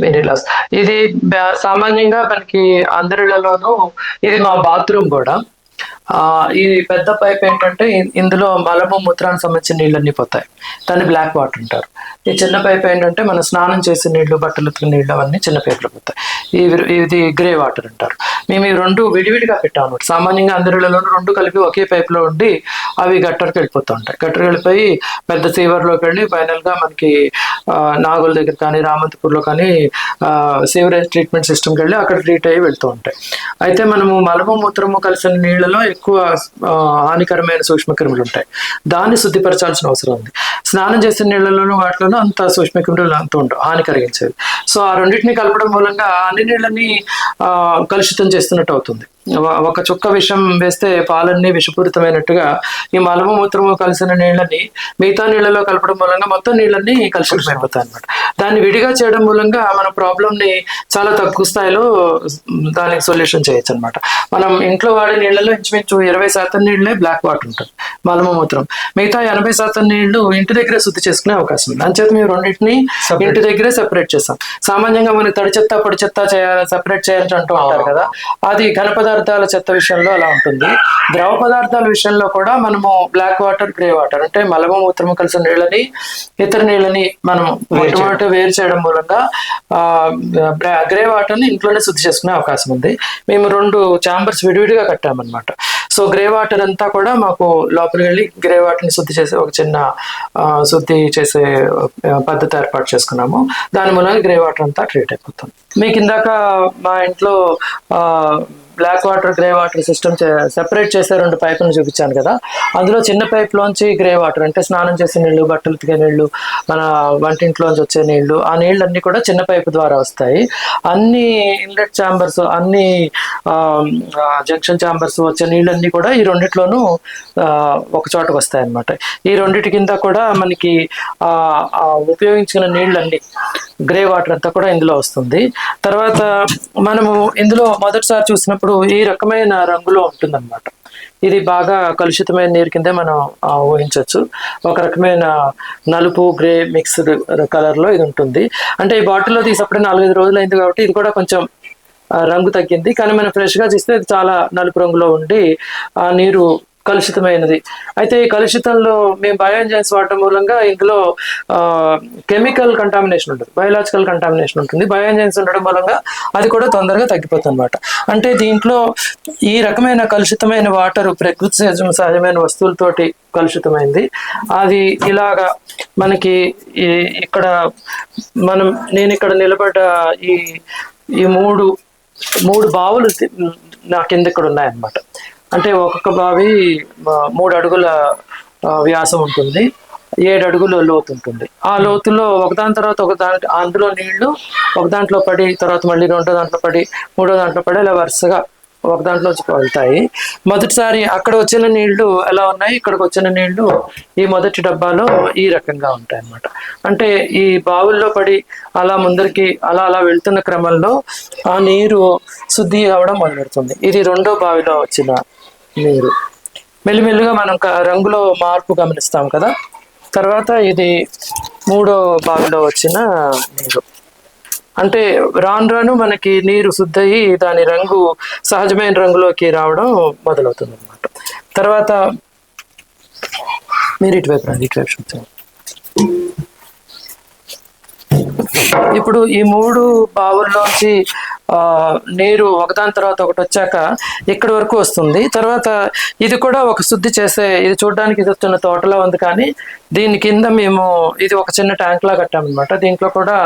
వెనీలాస్ ఇది సామాన్యంగా మనకి అందరిలోనూ ఇది మా బాత్రూమ్ కూడా. ఆ, ఈ పెద్ద పైప్ ఏంటంటే ఇందులో మలము మూత్రానికి సంబంధించిన నీళ్ళన్నీ పోతాయి. దాన్ని బ్లాక్ వాటర్ అంటారు. ఈ చిన్న పైప్ ఏంటంటే మనం స్నానం చేసే నీళ్ళు బట్టలు ఉతికిన నీళ్ళు అవన్నీ చిన్న పైపులో పోతాయి. ఇవి ఇది గ్రే వాటర్ అంటారు. మేము ఈ రెండు విడివిడిగా పెట్టాము సామాన్యంగా అందరిలోనూ రెండు కలిపి ఒకే పైపులో ఉండి అవి గట్టర్కి వెళ్ళిపోతూ ఉంటాయి. గట్టర్కి వెళ్ళిపోయి పెద్ద సీవర్లోకి వెళ్ళి ఫైనల్గా మనకి నాగుల దగ్గర కానీ రామంతపూర్లో కానీ సీవరేజ్ ట్రీట్మెంట్ సిస్టమ్కి వెళ్ళి అక్కడ ట్రీట్ అయ్యి వెళ్తూ ఉంటాయి. అయితే మనము మలము మూత్రము కలిసిన నీళ్ళలో ఎక్కువ హానికరమైన సూక్ష్మక్రిములు ఉంటాయి. దాన్ని శుద్ధిపరచాల్సిన అవసరం ఉంది. స్నానం చేసిన నీళ్ళలోనూ వాటిలోనూ అంత సూక్ష్మక్రిములు అంత ఉండవు హాని కలిగించేది సో ఆ రెండింటిని కలపడం మూలంగా అన్ని నీళ్ళని ఆ, కలుషితం చేస్తున్నట్టు అవుతుంది. ఒక- చుక్క విషం వేస్తే పాలన్నీ విషపూరితమైనట్టుగా ఈ మలము మూత్రము కలిసిన నీళ్ళని మిగతా నీళ్ళలో కలపడం మూలంగా మొత్తం నీళ్ళని కలుషితం అనమాట దాన్ని విడిగా చేయడం మూలంగా మన ప్రాబ్లమ్ని చాలా తక్కువ స్థాయిలో దానికి సొల్యూషన్ చేయొచ్చు అనమాట మనం ఇంట్లో వాడే నీళ్ళలో ఇంచుమించు ఇరవై శాతం నీళ్ళే బ్లాక్ వాటర్ ఉంటుంది మలము మూత్రం. మిగతా ఎనభై శాతం నీళ్ళు ఇంటి దగ్గరే శుద్ధి చేసుకునే అవకాశం ఉంది. అంచేత మేము రెండింటిని ఇంటి దగ్గరే సెపరేట్ చేస్తాం. సామాన్యంగా మనకి తడి చెత్త పొడి చెత్త చేయాలి సెపరేట్ చేయాలని అంటూ ఉంటారు కదా అది ఘన పదార్థాల చెత్త విషయంలో అలా ఉంటుంది. ద్రవ పదార్థాల విషయంలో కూడా మనము బ్లాక్ వాటర్ గ్రే వాటర్ అంటే మలము మూత్రము కలిసిన నీళ్ళని ఇతర నీళ్ళని మనం మొట్టమొదటి వేరు చేయడం మూలంగా గ్రే వాటర్ని ఇంట్లోనే శుద్ధి చేసుకునే అవకాశం ఉంది. మేము రెండు చాంబర్స్ విడివిడిగా కట్టామన్నమాట. సో గ్రే వాటర్ అంతా కూడా మాకు లోపలికి వెళ్ళి గ్రే వాటర్ని శుద్ధి చేసే ఒక చిన్న శుద్ధి చేసే పద్ధతి ఏర్పాటు చేసుకున్నాము. దాని మూలంగా గ్రే వాటర్ అంతా ట్రీట్ అయిపోతుంది. మీకు ఇందాక మా ఇంట్లో black water grey water system separate చేసే రెండు పైపులను చూపించాను కదా. అందులో చిన్న పైప్లోంచి గ్రే వాటర్ అంటే స్నానం చేసే నీళ్ళు బట్టలు ఉతికే నీళ్ళు మన వంటింట్లోంచి వచ్చే నీళ్ళు ఆ నీళ్ళన్నీ కూడా చిన్న పైపు ద్వారా వస్తాయి. అన్ని ఇన్లెట్ ఛాంబర్స్ అన్ని జంక్షన్ ఛాంబర్స్ వచ్చే నీళ్ళన్నీ కూడా ఈ రెండిట్లోనూ ఒక చోటకు వస్తాయి అన్నమాట ఈ రెండిటి కింద కూడా మనకి ఉపయోగించిన నీళ్ళన్నీ గ్రే వాటర్ అంతా కూడా ఇందులో వస్తుంది. తర్వాత మనము ఇందులో మొదటిసారి చూసినప్పుడు ఈ రకమైన రంగులో ఉంటుందన్నమాట. ఇది బాగా కలుషితమైన నీరు కిందే మనం ఊహించవచ్చు ఒక రకమైన నలుపు గ్రే మిక్స్డ్ కలర్లో ఇది ఉంటుంది. అంటే ఈ బాటిల్లో తీసినప్పుడు నాలుగైదు రోజులు అయింది కాబట్టి ఇది కూడా కొంచెం రంగు తగ్గింది. కానీ మనం ఫ్రెష్గా తీస్తే ఇది చాలా నలుపు రంగులో ఉండి ఆ నీరు కలుషితమైనది. అయితే ఈ కలుషితంలో మేము బయోఎంజైన్స్ వాడటం మూలంగా ఇందులో కెమికల్ కంటామినేషన్ ఉంటుంది బయోలాజికల్ కంటామినేషన్ ఉంటుంది. బయోఎంజైన్స్ ఉండడం మూలంగా అది కూడా తొందరగా తగ్గిపోతుంది అనమాట అంటే దీంట్లో ఈ రకమైన కలుషితమైన వాటర్ ప్రకృతి సహజ- సహజమైన వస్తువులతోటి కలుషితమైంది. అది ఇలాగా మనకి ఈ- ఇక్కడ మనం నేను ఇక్కడ నిలబడ్డ ఈ ఈ మూడు మూడు బావులు నా కింద ఇక్కడ ఉన్నాయన్నమాట. అంటే ఒక్కొక్క బావి మూడు అడుగుల వ్యాసం ఉంటుంది. ఏడు అడుగుల లోతు ఉంటుంది. ఆ లోతులో ఒకదాని తర్వాత ఒక దాంట్లో అందులో నీళ్ళు ఒక దాంట్లో పడి తర్వాత మళ్ళీ రెండో దాంట్లో పడి మూడో దాంట్లో పడి ఇలా వరుసగా ఒక దాంట్లో వెళ్తాయి. మొదటిసారి అక్కడ వచ్చిన నీళ్ళు ఎలా ఉన్నాయి? ఇక్కడికి వచ్చిన నీళ్ళు ఈ మొదటి డబ్బాలో ఈ రకంగా ఉంటాయి అన్నమాట అంటే ఈ బావుల్లో పడి అలా ముందరికి అలా అలా వెళ్తున్న క్రమంలో ఆ నీరు శుద్ధి అవడం మొదలెడుతుంది ఇది రెండో బావిలో వచ్చిన నీరు మెల్లిమెల్లిగా మనం రంగులో మార్పు గమనిస్తాం కదా. తర్వాత ఇది మూడో బావిలో వచ్చిన నీరు. అంటే రాను రాను మనకి నీరు శుద్ధయి దాని రంగు సహజమైన రంగులోకి రావడం మొదలవుతుంది అనమాట తర్వాత మీరు ఇటువైపు రండి ఇటువైపు ఇప్పుడు ఈ మూడు బావుల్లోంచి నీరు ఒకదాని తర్వాత ఒకటి వచ్చాక ఇక్కడి వరకు వస్తుంది. తర్వాత ఇది కూడా ఒక శుద్ధి చేసే ఇది చూడడానికి ఇది చిన్న తోటలా ఉంది కానీ దీని కింద మేము ఇది ఒక చిన్న ట్యాంక్ లా కట్టామన్నమాట. దీంట్లో కూడా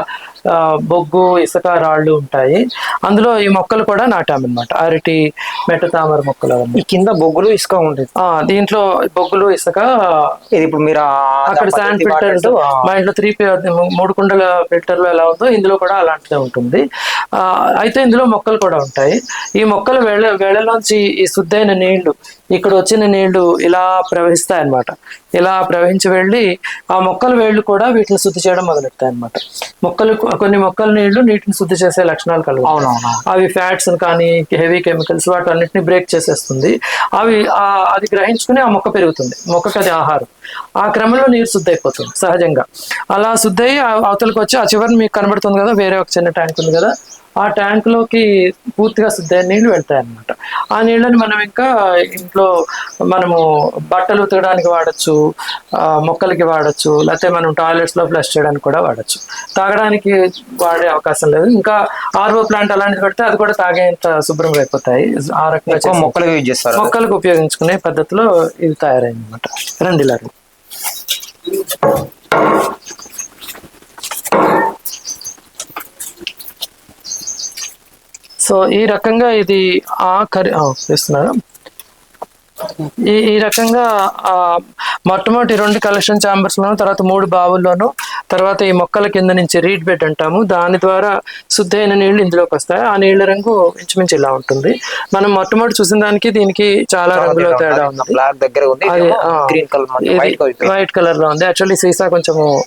బొగ్గు ఇసుక రాళ్ళు ఉంటాయి. అందులో ఈ మొక్కలు కూడా నాటామన్నమాట. అరటి మెట్ట తామర మొక్కలు అవన్నీ. ఈ కింద బొగ్గులు ఇసుక ఉండేది. ఆ, దీంట్లో బొగ్గులు ఇసుక ఇది ఇప్పుడు మీరు అక్కడ శాండ్ ఫిల్టర్ మా ఇంట్లో త్రీ మూడు కుండల ఫిల్టర్లో ఎలా ఉందో ఇందులో కూడా అలాంటిదే ఉంటుంది. ఆ, అయితే అయితే ఇందులో మొక్కలు కూడా ఉంటాయి. ఈ మొక్కల వేళ వేళలోంచి ఈ శుద్ధైన నీళ్ళు ఇక్కడ వచ్చిన నీళ్ళు ఇలా ప్రవహిస్తాయి అన్నమాట ఇలా ప్రవహించి వెళ్ళి ఆ మొక్కల వేళ్ళు కూడా వీటిని శుద్ధి చేయడం మొదలెడతాయి అన్నమాట మొక్కలు కొన్ని మొక్కల నీళ్ళు నీటిని శుద్ధి చేసే లక్షణాలు కలిగి ఉంటాయి. అవునవును? అవి ఫ్యాట్స్ కానీ హెవీ కెమికల్స్ వాటన్నిటిని బ్రేక్ చేసేస్తుంది. అవి ఆ- అది గ్రహించుకుని ఆ మొక్క పెరుగుతుంది. మొక్కకి అది ఆహారం. ఆ క్రమంలో నీరు శుద్ధి అయిపోతుంది సహజంగా. అలా శుద్ధి అయ్యి ఆ- అవతలకు వచ్చి ఆ చివరి మీకు కనబడుతుంది కదా వేరే ఒక చిన్న ట్యాంక్ ఉంది కదా. ఆ ట్యాంక్లోకి పూర్తిగా శుద్ధి అయిన నీళ్ళు వెళ్తాయి అన్నమాట ఆ నీళ్ళని మనం ఇంకా ఇంట్లో మనము బట్టలు ఉతకడానికి వాడచ్చు మొక్కలకి వాడచ్చు లేకపోతే మనం టాయిలెట్స్లో ఫ్లష్ చేయడానికి కూడా వాడచ్చు. తాగడానికి వాడే అవకాశం లేదు. ఇంకా ఆర్ఓ ప్లాంట్ అలాంటిది పెడితే అది కూడా తాగేంత శుభ్రంగా అయిపోతాయి. ఆ రకంగా ఎక్కువ చేసి- మొక్కలు యూజ్ చేస్తారు మొక్కలకు ఉపయోగించుకునే పద్ధతిలో ఇది తయారైంది అనమాట రండి ఇలా సో ఈ రకంగా ఇది ఆ ఆ, చేస్తున్నారా? ఈ ఈ రకంగా ఆ మొట్టమొదటి రెండు కలెక్షన్ ఛాంబర్స్ లోను తర్వాత మూడు బావుల్లోను తర్వాత ఈ మొక్కల కింద నుంచి రీడ్ బెడ్ అంటాము. దాని ద్వారా శుద్ధైన నీళ్ళు ఇందులోకి వస్తాయి. ఆ నీళ్ళ రంగు ఇంచుమించు ఇలా ఉంటుంది. మనం మొట్టమొదటి చూసిన దానికి దీనికి చాలా రంగులో తేడా ఉంది. బ్లాక్ దగ్గర ఉంది అది, ఆ, గ్రీన్ కలర్ వైట్ కలర్లో ఉంది. యాక్చువల్లీ సీసా కొంచెము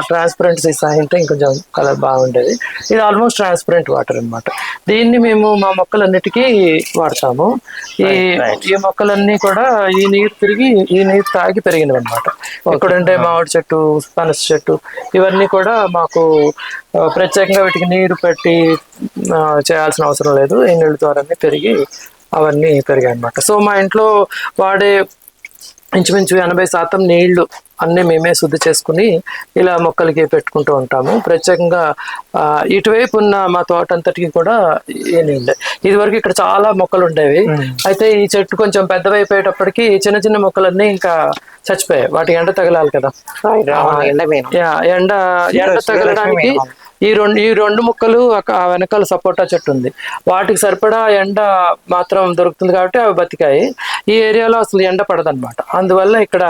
ట్రాన్స్పరెంట్ సీసా అంటే ఇంకొంచెం కలర్ బాగుండేది. ఇది ఆల్మోస్ట్ ట్రాన్స్పరెంట్ వాటర్ అన్నమాట. దీన్ని మేము మా మొక్కలన్నిటికీ వాడతాము. ఈ ఈ మొక్కలన్నీ కూడా ఈ నీరు తిరిగి ఈ నీరు తాగి పెరిగినవి అనమాట ఇక్కడ ఉండే మామిడి చెట్టు పనస చెట్టు ఇవన్నీ కూడా మాకు ప్రత్యేకంగా వీటికి నీరు పెట్టి చేయాల్సిన అవసరం లేదు. ఈ నీళ్ళ ద్వారానే పెరిగి అవన్నీ పెరిగాయి అనమాట సో మా ఇంట్లో వాడే ఇంచుమించు ఎనభై శాతం నీళ్ళు అన్నీ మేమే శుద్ధి చేసుకుని ఇలా మొక్కలకి పెట్టుకుంటూ ఉంటాము. ప్రత్యేకంగా ఆ, ఇటువైపు ఉన్న మా తోట అంతటికి కూడా ఈ నీళ్ళే. ఇది వరకు ఇక్కడ చాలా మొక్కలు ఉండేవి. అయితే ఈ చెట్టు కొంచెం పెద్దవైపోయేటప్పటికి చిన్న చిన్న మొక్కలన్నీ ఇంకా చచ్చిపోయాయి. వాటికి ఎండ తగలాలి కదా. ఎండ ఎండ తగలడానికి ఈ రెండు ఈ రెండు ముక్కలు వెనకాల సపోటా చెట్టు ఉంది. వాటికి సరిపడా ఎండ మాత్రం దొరుకుతుంది కాబట్టి అవి బతికాయి. ఈ ఏరియాలో అసలు ఎండ పడదన్నమాట అందువల్ల ఇక్కడ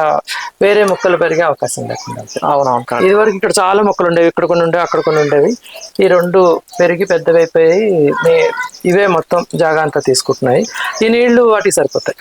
వేరే మొక్కలు పెరిగే అవకాశం లేకుండా. అవునవును ఇది వరకు ఇక్కడ చాలా మొక్కలు ఉండేవి ఇక్కడ కొన్ని ఉండేవి అక్కడ కొన్ని ఉండేవి. ఈ రెండు పెరిగి పెద్దవైపోయి ఇవే మొత్తం జాగా అంతా తీసుకుంటున్నాయి. ఈ నీళ్ళు వాటికి సరిపోతాయి.